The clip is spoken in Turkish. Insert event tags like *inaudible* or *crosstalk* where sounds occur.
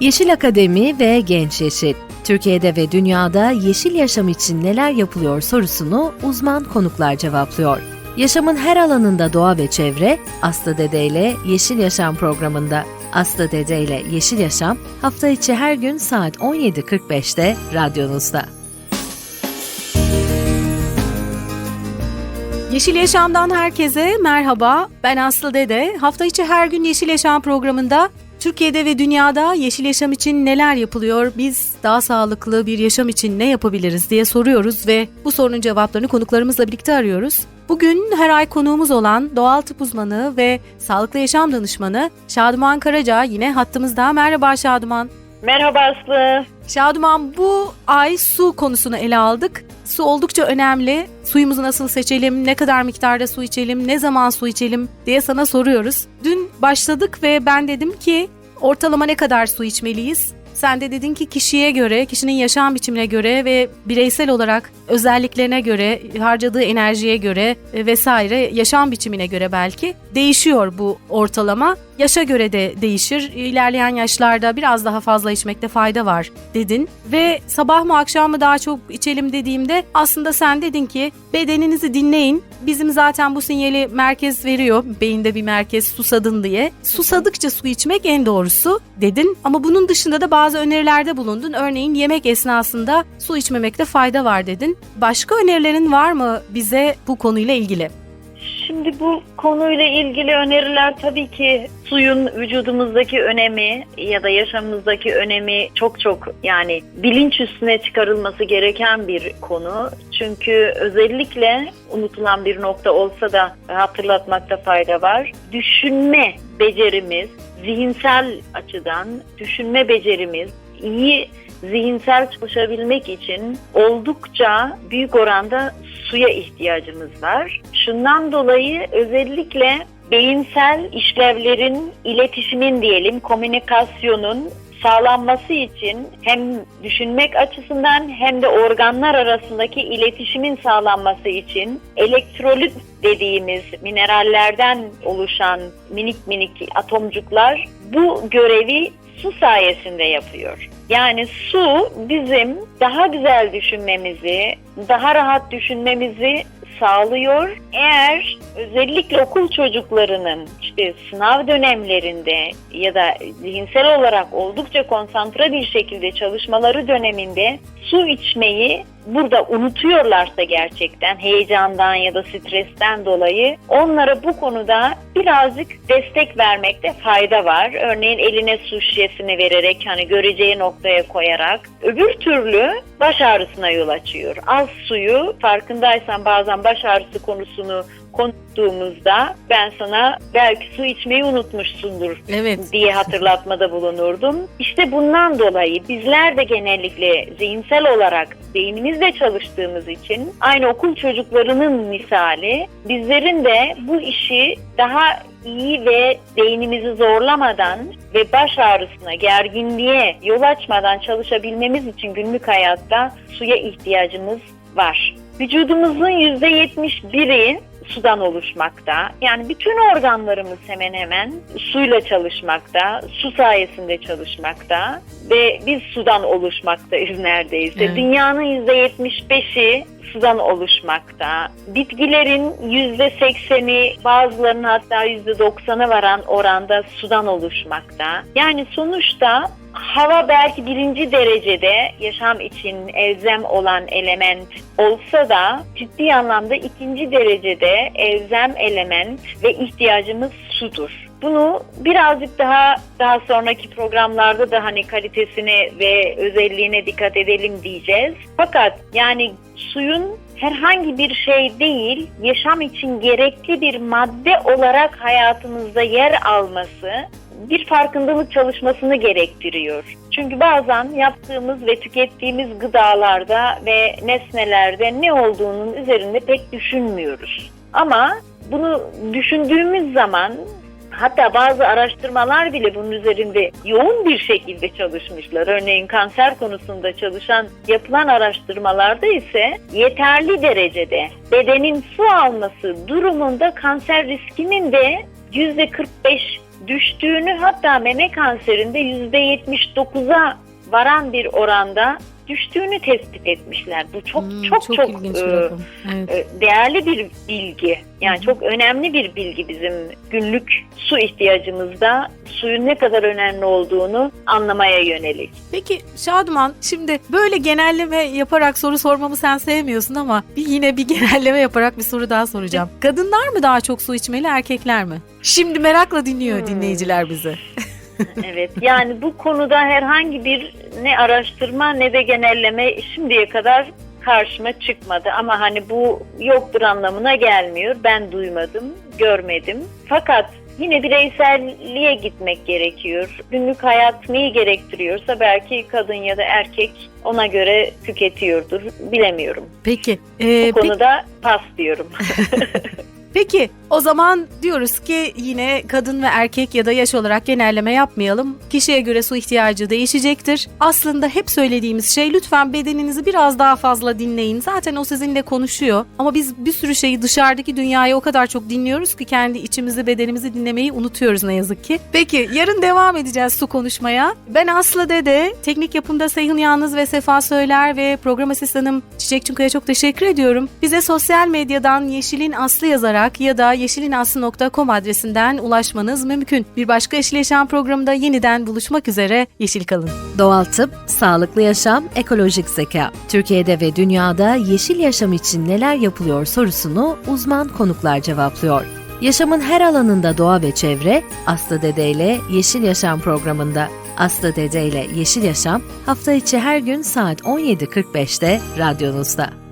Yeşil Akademi ve Genç Yeşil. Türkiye'de ve dünyada yeşil yaşam için neler yapılıyor sorusunu uzman konuklar cevaplıyor. Yaşamın her alanında doğa ve çevre Aslı Dede ile Yeşil Yaşam programında. Aslı Dede ile Yeşil Yaşam hafta içi her gün saat 17.45'te radyonuzda. Yeşil Yaşam'dan herkese merhaba. Ben Aslı Dede. Hafta içi her gün Yeşil Yaşam programında Türkiye'de ve dünyada yeşil yaşam için neler yapılıyor? Biz daha sağlıklı bir yaşam için ne yapabiliriz diye soruyoruz ve bu sorunun cevaplarını konuklarımızla birlikte arıyoruz. Bugün her ay konuğumuz olan doğal tıp uzmanı ve sağlıklı yaşam danışmanı Şaduman Karaca yine hattımızda. Merhaba Şaduman. Merhaba Aslı. Şaduman bu ay su konusunu ele aldık. Su oldukça önemli. Suyumuzu nasıl seçelim, ne kadar miktarda su içelim, ne zaman su içelim diye sana soruyoruz. Dün başladık ve ben dedim ki ortalama ne kadar su içmeliyiz? Sen de dedin ki kişiye göre, kişinin yaşam biçimine göre ve bireysel olarak özelliklerine göre, harcadığı enerjiye göre e, vesaire yaşam biçimine göre belki değişiyor bu ortalama. Yaşa göre de değişir. İlerleyen yaşlarda biraz daha fazla içmekte fayda var dedin. Ve sabah mı akşam mı daha çok içelim dediğimde aslında sen dedin ki bedeninizi dinleyin. Bizim zaten bu sinyali merkez veriyor. Beyinde bir merkez susadın diye. Susadıkça su içmek en doğrusu dedin. Ama bunun dışında da bazı önerilerde bulundun. Örneğin yemek esnasında su içmemekte fayda var dedin. Başka önerilerin var mı bize bu konuyla ilgili? Şimdi bu konuyla ilgili öneriler tabii ki suyun vücudumuzdaki önemi ya da yaşamımızdaki önemi çok çok yani bilinç üstüne çıkarılması gereken bir konu. Çünkü özellikle unutulan bir nokta olsa da hatırlatmakta fayda var. Düşünme becerimiz, zihinsel açıdan düşünme becerimiz iyi zihinsel çalışabilmek için oldukça büyük oranda suya ihtiyacımız var. Şundan dolayı özellikle beyinsel işlevlerin, iletişimin diyelim, komünikasyonun sağlanması için hem düşünmek açısından hem de organlar arasındaki iletişimin sağlanması için elektrolit dediğimiz minerallerden oluşan minik minik atomcuklar bu görevi su sayesinde yapıyor. Yani su bizim daha güzel düşünmemizi, daha rahat düşünmemizi sağlıyor. Eğer özellikle okul çocuklarının işte sınav dönemlerinde ya da zihinsel olarak oldukça konsantre bir şekilde çalışmaları döneminde su içmeyi burada unutuyorlarsa gerçekten heyecandan ya da stresten dolayı onlara bu konuda birazcık destek vermekte fayda var. Örneğin eline su şişesini vererek hani göreceği noktaya koyarak öbür türlü baş ağrısına yol açıyor. Az suyu farkındaysan bazen baş ağrısı konusunu konuştuğumuzda ben sana belki su içmeyi unutmuşsundur Evet. diye hatırlatmada bulunurdum. İşte bundan dolayı bizler de genellikle zihinsel olarak beynimizle çalıştığımız için aynı okul çocuklarının misali bizlerin de bu işi daha iyi ve beynimizi zorlamadan ve baş ağrısına, gerginliğe yol açmadan çalışabilmemiz için günlük hayatta suya ihtiyacımız var. Vücudumuzun %71'i sudan oluşmakta. Yani bütün organlarımız hemen hemen suyla çalışmakta, su sayesinde çalışmakta ve biz sudan oluşmaktayız *laughs* neredeyse. Evet. Dünyanın %75'i sudan oluşmakta. Bitkilerin %80'i bazılarının hatta %90'a varan oranda sudan oluşmakta. Yani sonuçta hava belki birinci derecede yaşam için elzem olan element olsa da ciddi anlamda ikinci derecede elzem element ve ihtiyacımız sudur. Bunu birazcık daha daha sonraki programlarda da hani kalitesine ve özelliğine dikkat edelim diyeceğiz. Fakat yani suyun herhangi bir şey değil, yaşam için gerekli bir madde olarak hayatımızda yer alması bir farkındalık çalışmasını gerektiriyor. Çünkü bazen yaptığımız ve tükettiğimiz gıdalarda ve nesnelerde ne olduğunun üzerinde pek düşünmüyoruz. Ama bunu düşündüğümüz zaman Hatta bazı araştırmalar bile bunun üzerinde yoğun bir şekilde çalışmışlar. Örneğin kanser konusunda çalışan yapılan araştırmalarda ise yeterli derecede bedenin su alması durumunda kanser riskinin de %45 düştüğünü hatta meme kanserinde %79'a varan bir oranda düştüğünü tespit etmişler. Bu çok Hmm, çok çok, ilginç e. Evet. e, değerli bir bilgi. Yani hı. çok önemli bir bilgi bizim günlük su ihtiyacımızda suyun ne kadar önemli olduğunu anlamaya yönelik. Peki Şaduman şimdi böyle genelleme yaparak soru sormamı sen sevmiyorsun ama bir yine bir *laughs* genelleme yaparak bir soru daha soracağım. Kadınlar mı daha çok su içmeli erkekler mi? Şimdi merakla dinliyor Hmm. dinleyiciler bizi. *laughs* Evet yani bu konuda herhangi bir ne araştırma ne de genelleme şimdiye kadar karşıma çıkmadı ama hani bu yoktur anlamına gelmiyor. Ben duymadım, görmedim. Fakat yine bireyselliğe gitmek gerekiyor. Günlük hayat neyi gerektiriyorsa belki kadın ya da erkek ona göre tüketiyordur. Bilemiyorum. Peki. Bu e, peki, konuda pas diyorum. *laughs* peki o zaman diyoruz ki yine kadın ve erkek ya da yaş olarak genelleme yapmayalım. Kişiye göre su ihtiyacı değişecektir. Aslında hep söylediğimiz şey lütfen bedeninizi biraz daha fazla dinleyin. Zaten o sizinle konuşuyor. Ama biz bir sürü şeyi dışarıdaki dünyayı o kadar çok dinliyoruz ki kendi içimizi bedenimizi dinlemeyi unutuyoruz ne yazık ki. Peki yarın devam edeceğiz su konuşmaya. Ben Aslı Dede, teknik yapımda Seyhun Yalnız ve Sefa Söyler ve program asistanım Çiçek Çunkaya çok teşekkür ediyorum. Bize sosyal medyadan Yeşilin Aslı yazarak ya da yeşilinaslı.com adresinden ulaşmanız mümkün. Bir başka Yeşil Yaşam programında yeniden buluşmak üzere. Yeşil kalın. Doğal tıp, sağlıklı yaşam, ekolojik zeka. Türkiye'de ve dünyada yeşil yaşam için neler yapılıyor sorusunu uzman konuklar cevaplıyor. Yaşamın her alanında doğa ve çevre Aslı Dede ile Yeşil Yaşam programında. Aslı Dede ile Yeşil Yaşam hafta içi her gün saat 17.45'te radyonuzda.